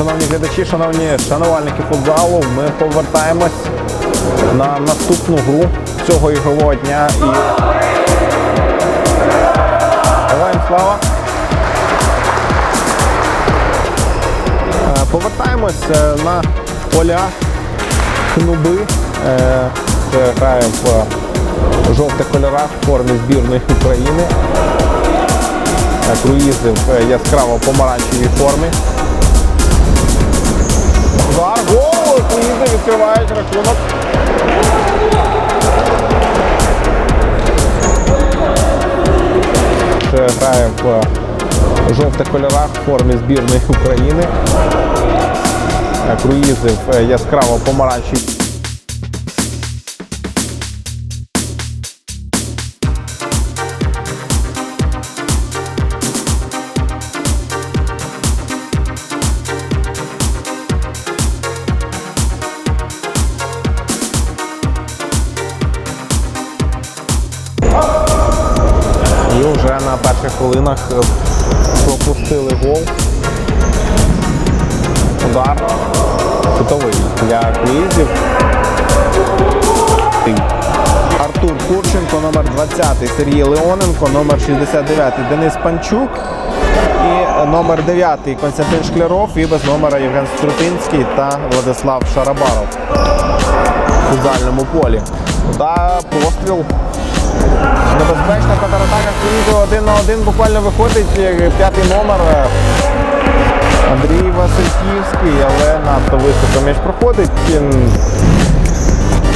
Шановні глядачі, шановні шанувальники футзалу, ми повертаємось на наступну гру цього ігрового дня. І... Героям слава! Е, Повертаємось е, на поля Кнуби. Е, грає в жовтих кольорах в формі збірної України. Круїзи в яскраво помаранчевій формі. Удар, гол! Круїзи відкривають рахунок. Граємо грає в жовтих кольорах в формі збірної України. Круїзи в е, яскраво помаранчевій. Перших хвилинах е, пропустили гол. Удар. Кутовий для круїзів. Артур Курченко, номер 20 Сергій Леоненко, номер 69 Денис Панчук і номер 9 Константин Шкляров і без номера Євген Струтинський та Владислав Шарабаров у футзальному полі. Удар, постріл. Один на один буквально виходить п'ятий номер. Андрій Васильківський, але надто високо м'яч проходить.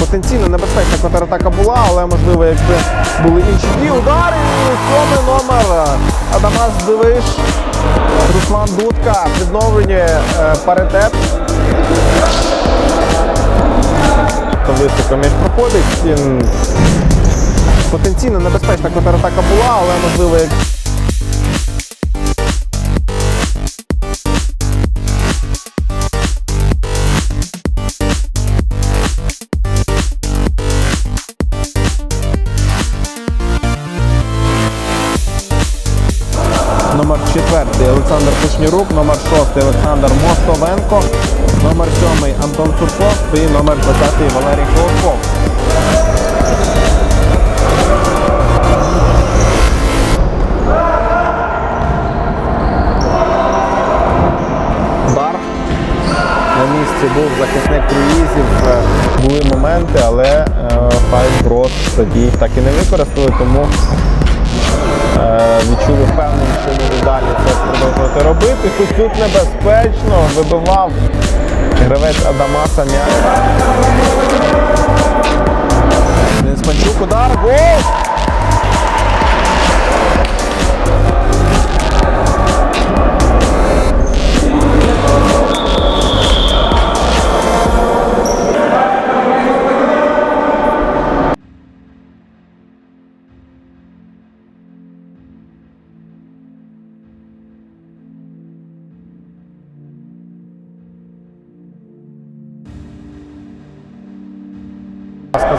Потенційно небезпечна контратака була, але можливо, якби були інші дії. Удари. Сьомий номер. Адамас Дивиш. Руслан Дудка. Відновлює е, паритет. Високо м'яч проходить. Потенційно небезпечна контратака була, але можливо, як Номер 4 Олександр Кушнірук, номер 6 Олександр Мостовенко, номер 7 Антон Цурков і номер 20 Валерій Колоков. Місці був захисник круїзів. Е, Були моменти, але Файброд тоді так і не використали, тому Е, відчули впевненість, що можуть далі це продовжувати робити. Тут, тут небезпечно вибивав гравець Адамаса м'яч. Денис Панчук, удар, гол!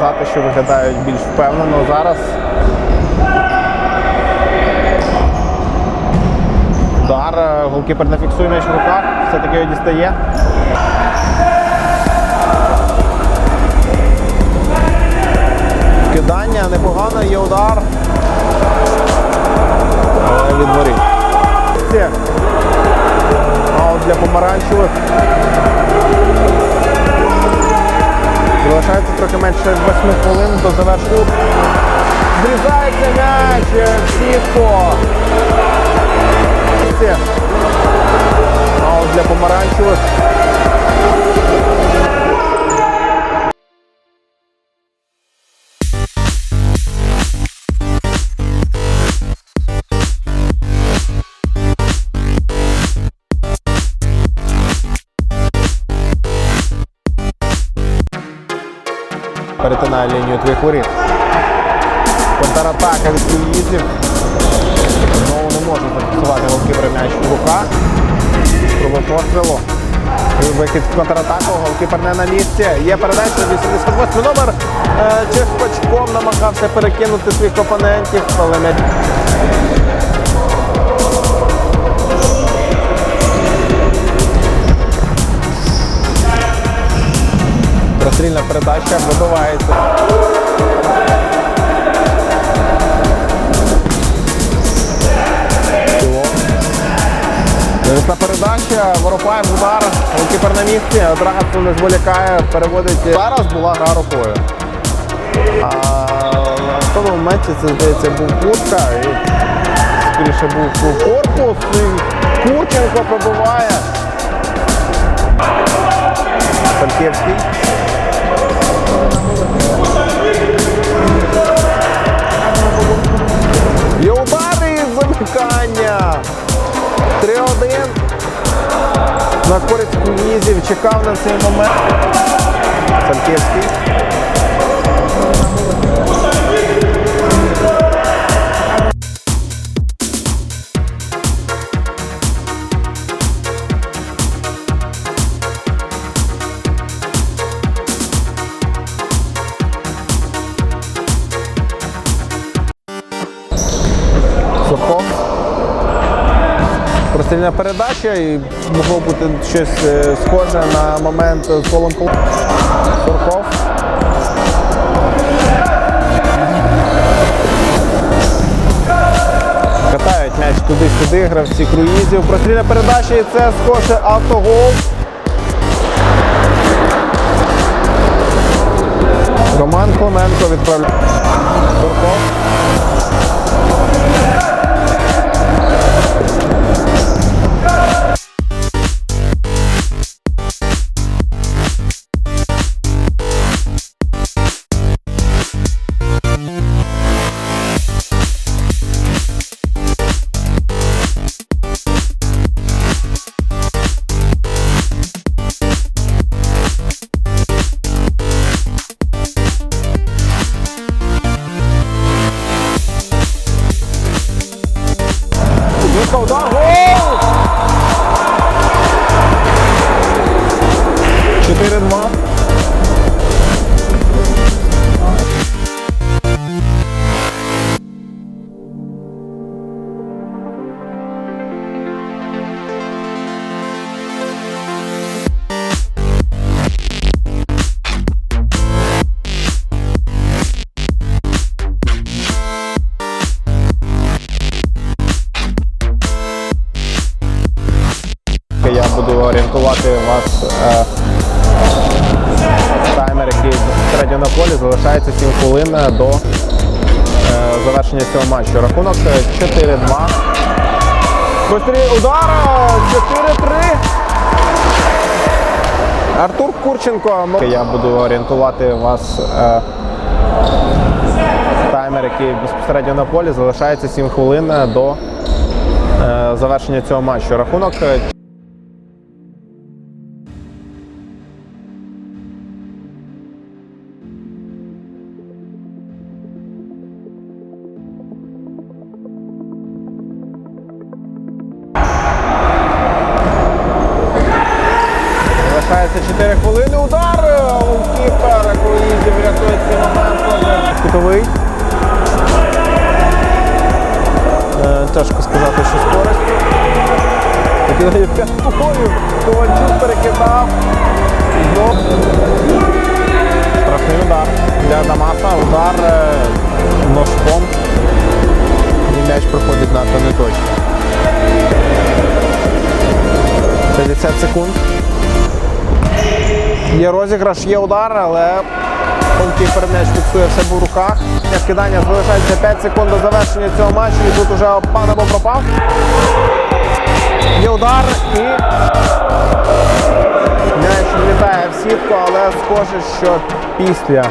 Сказати, що виглядають більш впевнено зараз. Удар, е, голкіпер не фіксує м'яч в руках, все-таки його дістає. Кидання непогано, є удар. Але від воріт. Це Аут для помаранчевих. Залишається трохи менше 8 хвилин до завершку. Зрізається м'яч сітко. в сітку. Це Аут для помаранчевих. Перетинає лінію твоїх воріт. Контратака від круїзів. Знову не може зафіксувати голкіпер м'яч у руках. Пострілу. Вихід в контратаку, голкіпер не на місці. Є передача 88 номер. Е, Чехпачком намагався перекинути своїх опонентів, але м'яч Прострільна передача вибивається. Навісна передача, Воропаєв удар, голкіпер на місці, одразу не зволікає, переводить. Зараз була гра рукою. А в тому моменті це здається був куртка і скоріше був корпус. І Курченко пробиває. Сальківський. Замикання. 3-1. На користь Кунізів чекав на цей момент. Сальківський. Прострільна передача і могло бути щось е, схоже на момент з Полом Сурков. Катають м'яч туди-сюди, гравці круїзів. Прострільна передача і це схоже автогол. Роман Клименко відправляє. Сурков. 4-2. Я буду орієнтувати вас. Залишається 7 хвилин до е, завершення цього матчу. Рахунок е, 4-2. Простріл удар! 4-3. Артур Курченко. Я буду орієнтувати вас. Е, таймер, який безпосередньо на полі, залишається 7 хвилин до е, завершення цього матчу. Рахунок 4 хвилини. Удар! Кіпер Круїзів рятує цей момент. Кутовий. Е, Тяжко сказати, що скорость. П'ятою. Ковальчук перекидав. Страшний удар для Дамаса. Удар е, ножком. І м'яч проходить на надто неточно. 50 секунд. Є розіграш, є удар, але голкіпер м'яч фіксує все в руках. Кидання залишається 5 секунд до завершення цього матчу. І тут уже пан або пропав. Є удар і м'яч влітає в сітку, але схоже, що після